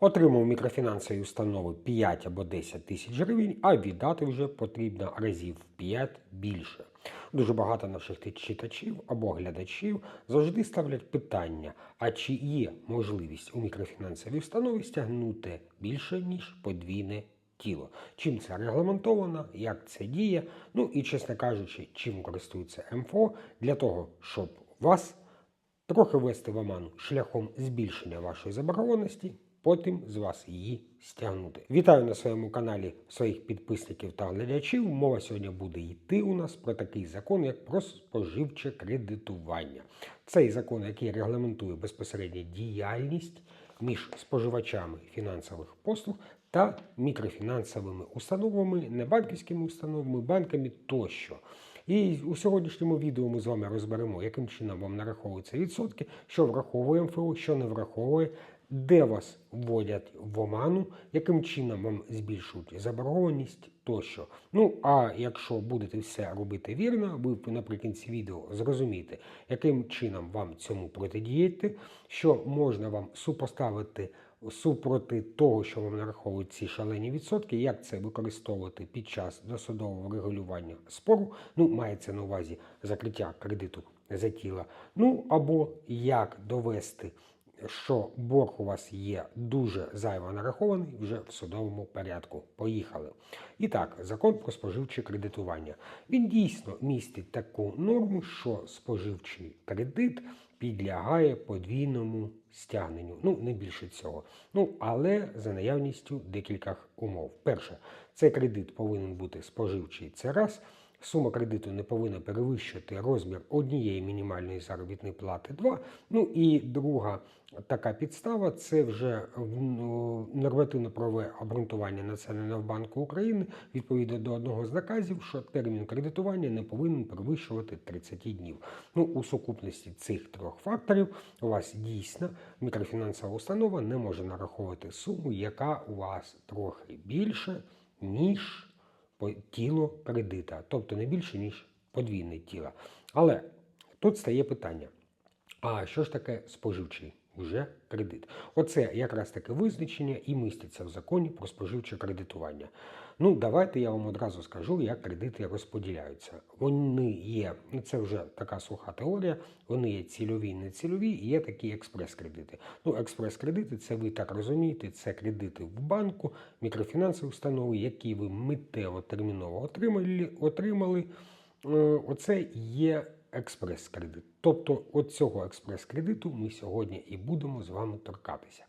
Отримав мікрофінансові установи 5 або 10 тисяч гривень, а віддати вже потрібно разів 5 більше. Дуже багато наших читачів або глядачів завжди ставлять питання: а чи є можливість у мікрофінансовій установі стягнути більше, ніж подвійне тіло? Чим це регламентовано, як це діє? Ну і, чесно кажучи, чим користується МФО для того, щоб вас трохи ввести в оману шляхом збільшення вашої заборгованості, потім з вас її стягнути. Вітаю на своєму каналі своїх підписників та глядачів. Мова сьогодні буде йти у нас про такий закон, як про споживче кредитування. Цей закон, який регламентує безпосередньо діяльність між споживачами фінансових послуг та мікрофінансовими установами, небанківськими установами, банками тощо. І у сьогоднішньому відео ми з вами розберемо, яким чином вам нараховуються відсотки, що враховує МФО, що не враховує, де вас вводять в оману, яким чином вам збільшують заборгованість тощо. Ну а якщо будете все робити вірно, ви наприкінці відео зрозумієте, яким чином вам цьому протидіяти, що можна вам супоставити супроти того, що вам нараховують ці шалені відсотки, як це використовувати під час досудового регулювання спору, ну, мається на увазі закриття кредиту за тіла, ну або як довести, що борг у вас є дуже зайво нарахований вже в судовому порядку. Поїхали. І так, закон про споживче кредитування. Він дійсно містить таку норму, що споживчий кредит підлягає подвійному стягненню. Ну, не більше цього. Ну, але за наявністю декількох умов. Перше, цей кредит повинен бути споживчий. Це раз. Сума кредиту не повинна перевищувати розмір однієї мінімальної заробітної плати. Два. Ну і друга така підстава це вже ну, нормативно-правове обґрунтування Національного банку України відповідно до одного з наказів, що термін кредитування не повинен перевищувати 30 днів. Ну, у сукупності цих трьох факторів у вас дійсно мікрофінансова установа не може нараховувати суму, яка у вас трохи більше, ніж тіло кредита, тобто не більше, ніж подвійне тіло. Але тут стає питання: а що ж таке споживчий Уже кредит? Оце якраз таке визначення і міститься в законі про споживче кредитування. Ну, давайте я вам одразу скажу, як кредити розподіляються. Вони є, ну це вже така суха теорія, вони є цільові нецільові, і є такі експрес-кредити. Ну, експрес-кредити, це ви так розумієте, це кредити в банку, мікрофінансові установи, які ви миттєво терміново отримали. отримали. Е, Оце є експрес-кредит. Тобто, от цього експрес-кредиту ми сьогодні і будемо з вами торкатися.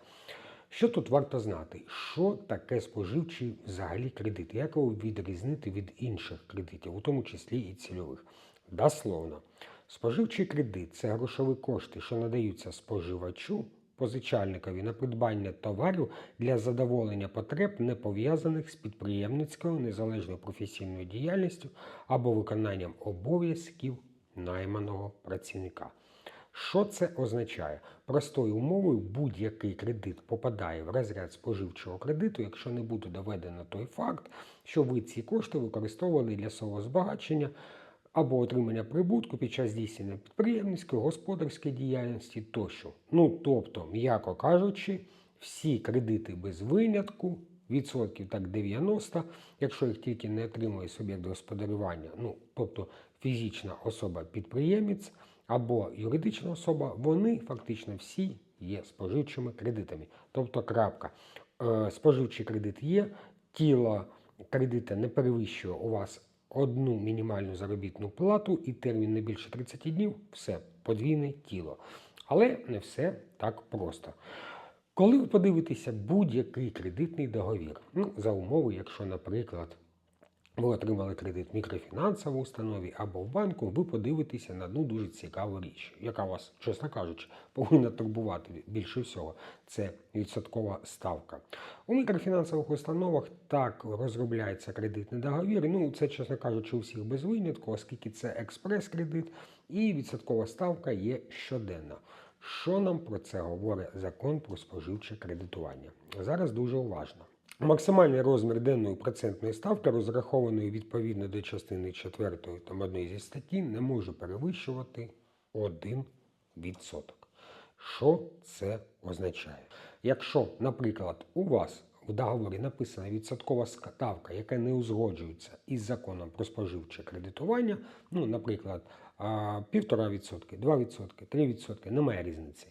Що тут варто знати? Що таке споживчий взагалі кредит? Як його відрізнити від інших кредитів, у тому числі і цільових? Дословно, споживчий кредит це грошові кошти, що надаються споживачу, позичальникові на придбання товарів для задоволення потреб, не пов'язаних з підприємницькою незалежною професійною діяльністю або виконанням обов'язків найманого працівника. Що це означає? Простою умовою будь-який кредит попадає в розряд споживчого кредиту, якщо не буде доведено той факт, що ви ці кошти використовували для свого збагачення або отримання прибутку під час здійснення підприємницької, господарської діяльності тощо. Ну тобто, м'яко кажучи, всі кредити без винятку. Відсотків так 90, якщо їх тільки не отримує суб'єкт господарювання, ну тобто фізична особа-підприємець або юридична особа, вони фактично всі є споживчими кредитами. Тобто крапка. Е, Споживчий кредит є, тіло кредита не перевищує у вас одну мінімальну заробітну плату і термін не більше 30 днів, все, подвійне тіло. Але не все так просто. Коли ви подивитеся будь-який кредитний договір, ну, за умови, якщо, наприклад, ви отримали кредит в мікрофінансовій установі або в банку, ви подивитеся на одну дуже цікаву річ, яка вас, чесно кажучи, повинна турбувати більше всього. Це відсоткова ставка. У мікрофінансових установах так розробляється кредитний договір. Ну, це, чесно кажучи, у всіх без винятку, оскільки це експрес-кредит, і відсоткова ставка є щоденна. Що нам про це говорить закон про споживче кредитування? Зараз дуже уважно. Максимальний розмір денної процентної ставки, розрахованої відповідно до частини 4 там одної зі статті, не може перевищувати 1%. Що це означає? Якщо, наприклад, у вас в договорі написана відсоткова ставка, яка не узгоджується із законом про споживче кредитування, ну, наприклад, 1,5%, 2%, 3%, немає різниці.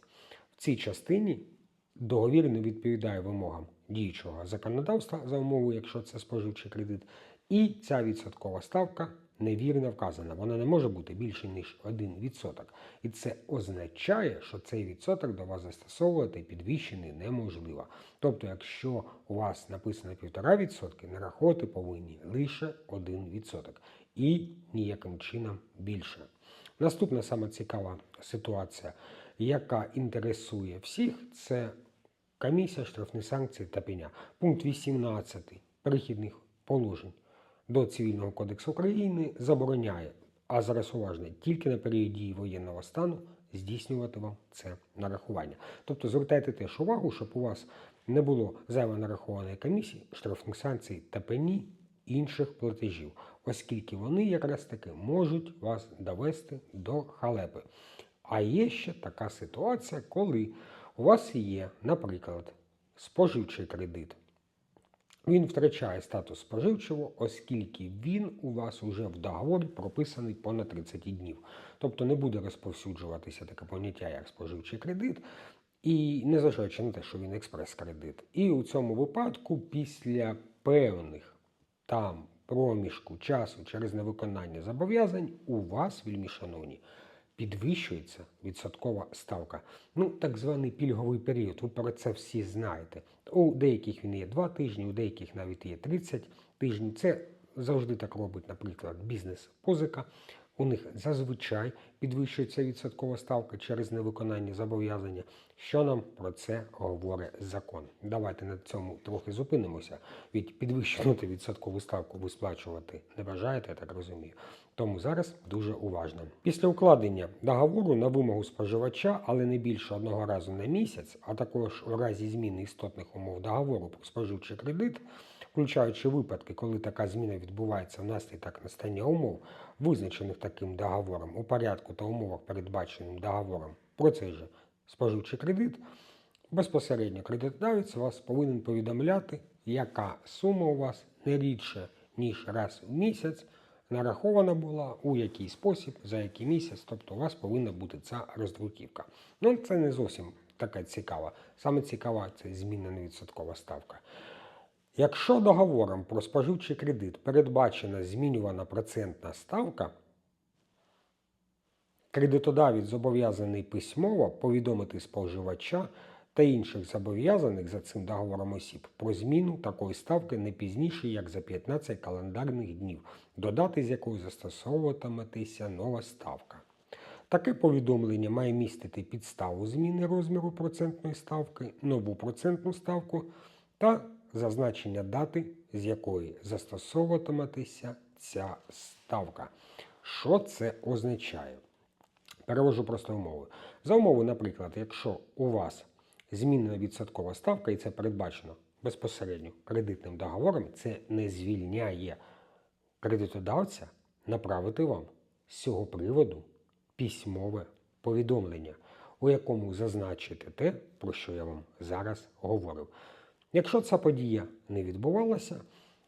В цій частині договір не відповідає вимогам діючого законодавства за умовою, якщо це споживчий кредит, і ця відсоткова ставка невірно вказана. Вона не може бути більше, ніж 1%. І це означає, що цей відсоток до вас застосовувати підвищений неможливо. Тобто, якщо у вас написано 1,5%, нараховувати повинні лише 1%. І ніяким чином більше. Наступна саме цікава ситуація, яка інтересує всіх, це комісія, штрафні санкції та пеня. Пункт 18 перехідних положень до Цивільного кодексу України забороняє, а зараз уважно, тільки на період дії воєнного стану здійснювати вам це нарахування. Тобто звертайте теж увагу, щоб у вас не було зайво нарахованої комісії, штрафних санкцій та пені інших платежів, оскільки вони якраз таки можуть вас довести до халепи. А є ще така ситуація, коли у вас є, наприклад, споживчий кредит. Він втрачає статус споживчого, оскільки він у вас уже в договорі прописаний понад 30 днів. Тобто не буде розповсюджуватися таке поняття, як споживчий кредит, і незважаючи на те, що він експрес-кредит. І у цьому випадку, після певних там проміжку часу через невиконання зобов'язань, у вас, вельми шановні, підвищується відсоткова ставка. Ну, так званий пільговий період. Ви про це всі знаєте. У деяких він є 2 тижні, у деяких навіть є 30 тижнів. Це завжди так робить, наприклад, бізнес-позика. У них зазвичай підвищується відсоткова ставка через невиконання зобов'язання. Що нам про це говорить закон? Давайте на цьому трохи зупинимося. Від підвищувати відсоткову ставку ви сплачувати не бажаєте, я так розумію. Тому зараз дуже уважно. Після укладення договору на вимогу споживача, але не більше одного разу на місяць, а також у разі зміни істотних умов договору про споживчий кредит, включаючи випадки, коли така зміна відбувається внаслідок настання умов, визначених таким договором у порядку та умовах, передбаченим договором про цей же споживчий кредит, безпосередньо кредитодавець вас повинен повідомляти, яка сума у вас не рідше, ніж раз в місяць нарахована була, у який спосіб, за який місяць, тобто у вас повинна бути ця роздруківка. Ну, це не зовсім така цікава. Саме цікава це змінена відсоткова ставка. Якщо договором про споживчий кредит передбачена змінювана процентна ставка, кредитодавець зобов'язаний письмово повідомити споживача та інших зобов'язаних за цим договором осіб про зміну такої ставки не пізніше, як за 15 календарних днів, до дати з якої застосовуватиметься нова ставка. Таке повідомлення має містити підставу зміни розміру процентної ставки, нову процентну ставку та зазначення дати, з якої застосовуватиметься ця ставка. Що це означає? Перевожу простою мовою. За умови, наприклад, якщо у вас змінена відсоткова ставка, і це передбачено безпосередньо кредитним договором, це не звільняє кредитодавця направити вам з цього приводу письмове повідомлення, у якому зазначите те, про що я вам зараз говорив. Якщо ця подія не відбувалася,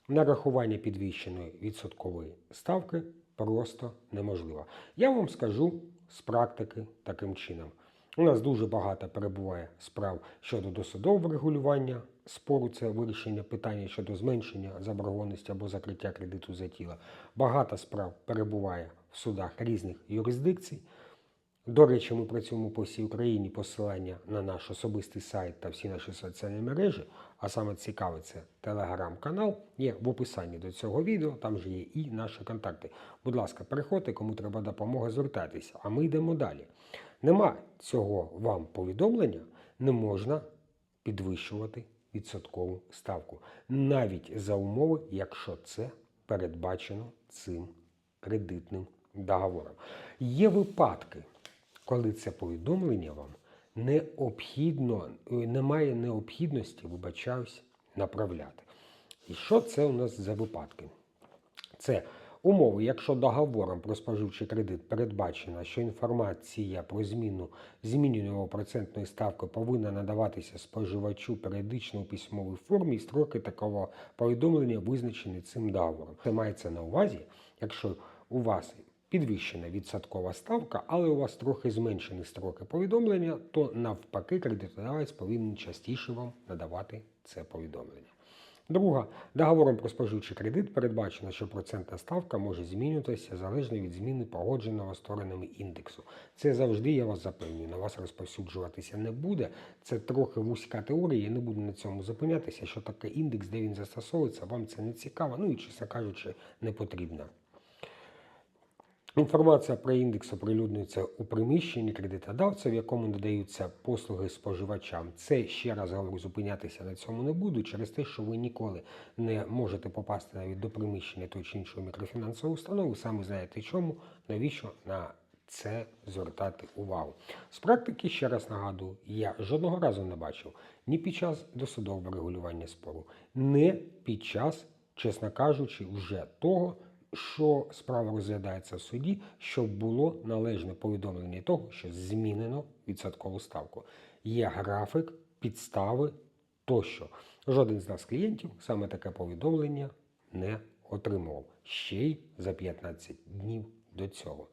нарахування підвищеної відсоткової ставки просто неможливо. Я вам скажу з практики таким чином. У нас дуже багато перебуває справ щодо досудового регулювання спору, це вирішення питання щодо зменшення заборгованості або закриття кредиту за тіло. Багато справ перебуває в судах різних юрисдикцій. До речі, ми працюємо по всій Україні посилання на наш особистий сайт та всі наші соціальні мережі, а саме цікаве це телеграм-канал, є в описанні до цього відео, там же є і наші контакти. Будь ласка, переходьте, кому треба допомога, звертайтеся, а ми йдемо далі. Нема цього вам повідомлення, не можна підвищувати відсоткову ставку, навіть за умови, якщо це передбачено цим кредитним договором. Є випадки, коли це повідомлення вам необхідно, е, немає необхідності, вибачаюсь, направляти. І що це у нас за випадки? Це Умови, якщо договором про споживчий кредит передбачено, що інформація про зміну змінюваного процентної ставки повинна надаватися споживачу періодично у письмовій формі, і строки такого повідомлення визначені цим договором. Це мається на увазі, якщо у вас підвищена відсоткова ставка, але у вас трохи зменшені строки повідомлення, то навпаки кредитодавець повинен частіше вам надавати це повідомлення. Друга, договором про споживчий кредит передбачено, що процентна ставка може змінюватися залежно від зміни погодженого сторонами індексу. Це завжди, я вас запевнюю, на вас розповсюджуватися не буде. Це трохи вузька теорія, я не буду на цьому зупинятися, що таке індекс, де він застосовується, вам це не цікаво, ну і, чесно кажучи, не потрібно. Інформація про індекс оприлюднюється у приміщенні кредитодавця, в якому надаються послуги споживачам. Це ще раз говорю, зупинятися на цьому не буду через те, що ви ніколи не можете попасти навіть до приміщення тої чи іншої мікрофінансової установи. Самі знаєте чому, навіщо на це звертати увагу. З практики, ще раз нагадую, я жодного разу не бачив ні під час досудового регулювання спору, ні під час, чесно кажучи, вже того що справа розглядається в суді, щоб було належне повідомлення того, що змінено відсоткову ставку. Є графік, підстави тощо. Жоден з нас клієнтів саме таке повідомлення не отримував ще й за 15 днів до цього.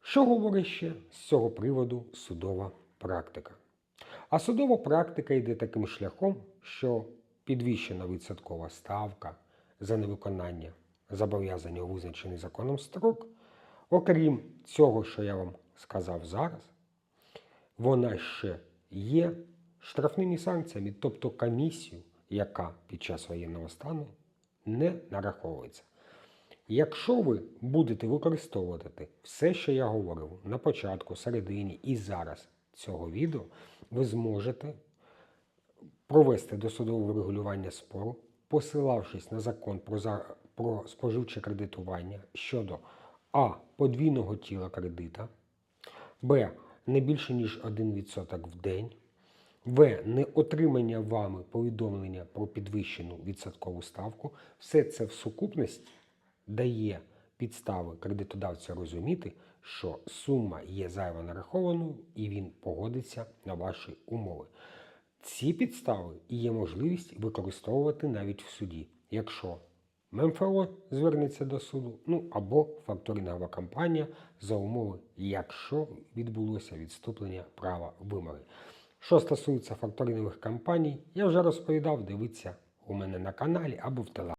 Що говорить ще з цього приводу судова практика? А судова практика йде таким шляхом, що підвищена відсоткова ставка за невиконання зобов'язання у визначений законом строк, окрім цього, що я вам сказав зараз, вона ще є штрафними санкціями, тобто комісію, яка під час воєнного стану не нараховується. Якщо ви будете використовувати все, що я говорив на початку, середині і зараз цього відео, ви зможете провести досудове врегулювання спору, посилавшись на закон про, за... про споживче кредитування щодо А. Подвійного тіла кредита, Б. Не більше ніж 1% в день, В. Не отримання вами повідомлення про підвищену відсоткову ставку. Все це в сукупності дає підстави кредитодавця розуміти, що сума є зайво нарахованою і він погодиться на ваші умови. Ці підстави і є можливість використовувати навіть в суді, якщо МФО звернеться до суду, ну або факторингова компанія за умови, якщо відбулося відступлення права вимоги. Що стосується факторингових компаній, я вже розповідав, дивіться у мене на каналі або в телеграмі.